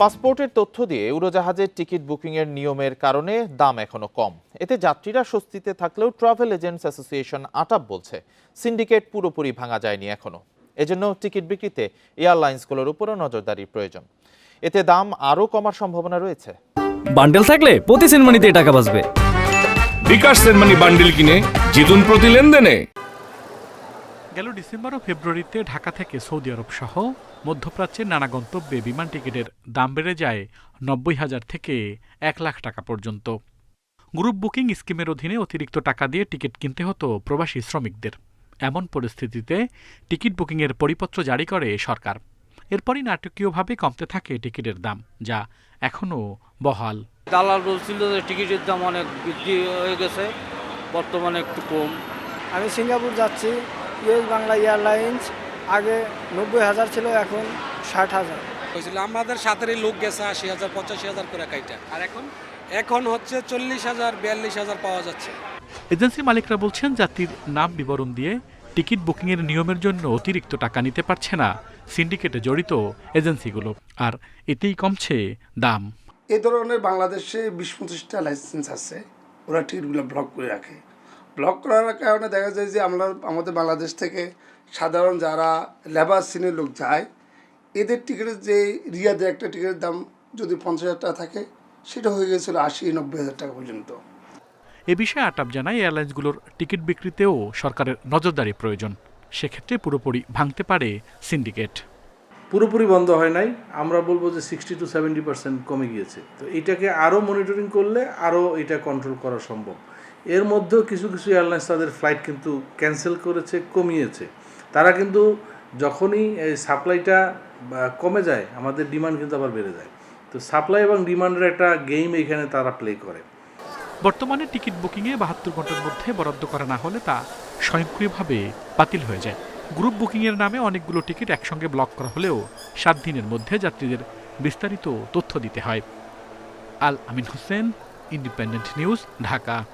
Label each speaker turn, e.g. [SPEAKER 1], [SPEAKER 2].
[SPEAKER 1] পাসপোর্টের তথ্য দিয়ে উড়োজাহাজের টিকিট বুকিংয়ের নিয়মের কারণে দাম এখনও কম। এতে যাত্রীরা স্বস্তিতে থাকলেও ট্রাভেল এজেন্টস অ্যাসোসিয়েশন আটাপ বলছে সিন্ডিকেট পুরোপুরি ভাঙা যায়নি এখনও। এজন্য টিকিট বিক্রিতে এয়ারলাইন্সগুলোর উপরও নজরদারির প্রয়োজন। এতে দাম আরও কমার সম্ভাবনা রয়েছে।
[SPEAKER 2] বান্ডেল থাকলে প্রতি সেনমানিতে টাকা বাঁচবে।
[SPEAKER 3] বিকাশ সেনমানি বান্ডেল কিনে জিতুন প্রতি লেনদেনে।
[SPEAKER 4] গেল ডিসেম্বর ও ফেব্রুয়ারিতে ঢাকা থেকে সৌদি আরব সহ মধ্যপ্রাচ্যের নানা গন্তব্যে বিমান টিকিটের দাম বেড়ে যায় নব্বই হাজার থেকে এক লাখ টাকা পর্যন্ত। গ্রুপ বুকিং স্কিমের অধীনে অতিরিক্ত টাকা দিয়ে টিকিট কিনতে হতো প্রবাসী শ্রমিকদের। এমন পরিস্থিতিতে টিকিট বুকিংয়ের পরিপত্র জারি করে সরকার। এরপরই নাটকীয়ভাবে কমতে থাকে টিকিটের দাম যা এখনও বহাল।
[SPEAKER 5] দালাল বলছিল যে টিকিটের দাম অনেক বৃদ্ধি হয়ে গেছে বর্তমানে একটু কম।
[SPEAKER 6] আমি সিঙ্গাপুর যাচ্ছি ইউএস বাংলা এয়ারলাইন্স আগে নব্বই হাজার ছিল এখন ষাট হাজার।
[SPEAKER 7] হয়েছিল আমাদের সাথেরই লোক গেছে আশি হাজার পঁচাশি হাজার করে কাইটা। আর এখন? এখন হচ্ছে চল্লিশ হাজার বিয়াল্লিশ হাজার পাওয়া যাচ্ছে।
[SPEAKER 4] এজেন্সি মালিকরা বলছেন যাত্রীর নাম বিবরণ দিয়ে টিকিট বুকিংয়ের নিয়মের জন্য অতিরিক্ত টাকা নিতে পারছে না সিন্ডিকেটে জড়িত এজেন্সিগুলো। আর এতেই কমছে দাম।
[SPEAKER 8] এ ধরনের বাংলাদেশে বিশ পঁচিশটা লাইসেন্স আছে ওরা টিকিটগুলো ব্লক করে রাখে। ব্লক করার কারণে দেখা যায় যে আমরা, আমাদের বাংলাদেশ থেকে সাধারণ যারা লেবার শ্রেণির লোক যায়, এদের টিকিটের যে রিয়াদের একটা টিকিটের দাম যদি পঞ্চাশ হাজার টাকা থাকে, সেটা হয়ে গেছিল আশি, নব্বই হাজার টাকা পর্যন্ত।
[SPEAKER 4] এ বিষয়ে আটাপ জানায় এয়ারলাইন্সগুলোর টিকিট বিক্রিতেও সরকারের নজরদারি প্রয়োজন। সেক্ষেত্রে পুরোপুরি ভাঙতে পারে সিন্ডিকেট
[SPEAKER 9] পুরোপুরি বন্ধ হয় নাই। আমরা বলব যে সিক্সটি টু সেভেন্টি পার্সেন্ট কমে গিয়েছে। তো এটাকে আরও মনিটরিং করলে আরও এটা কন্ট্রোল করা সম্ভব। এর মধ্যেও কিছু কিছু এয়ারলাইন্স তাদের ফ্লাইট কিন্তু ক্যান্সেল করেছে, কমিয়েছে। তারা কিন্তু যখনই এই সাপ্লাইটা কমে যায়, আমাদের ডিমান্ড কিন্তু আবার বেড়ে যায়। তো সাপ্লাই এবং ডিমান্ডের একটা গেম এখানে তারা প্লে করে।
[SPEAKER 4] বর্তমানে টিকিট বুকিংয়ে বাহাত্তর ঘণ্টার মধ্যে বরাদ্দ করা না হলে তা স্বয়ংক্রিয়ভাবে বাতিল হয়ে যায়। গ্রুপ বুকিংয়ের নামে অনেকগুলো টিকিট একসঙ্গে ব্লক করা হলেও সাত দিনের মধ্যে যাত্রীদের বিস্তারিত তথ্য দিতে হয়। Al Amin Hossain, independent news, Dhaka.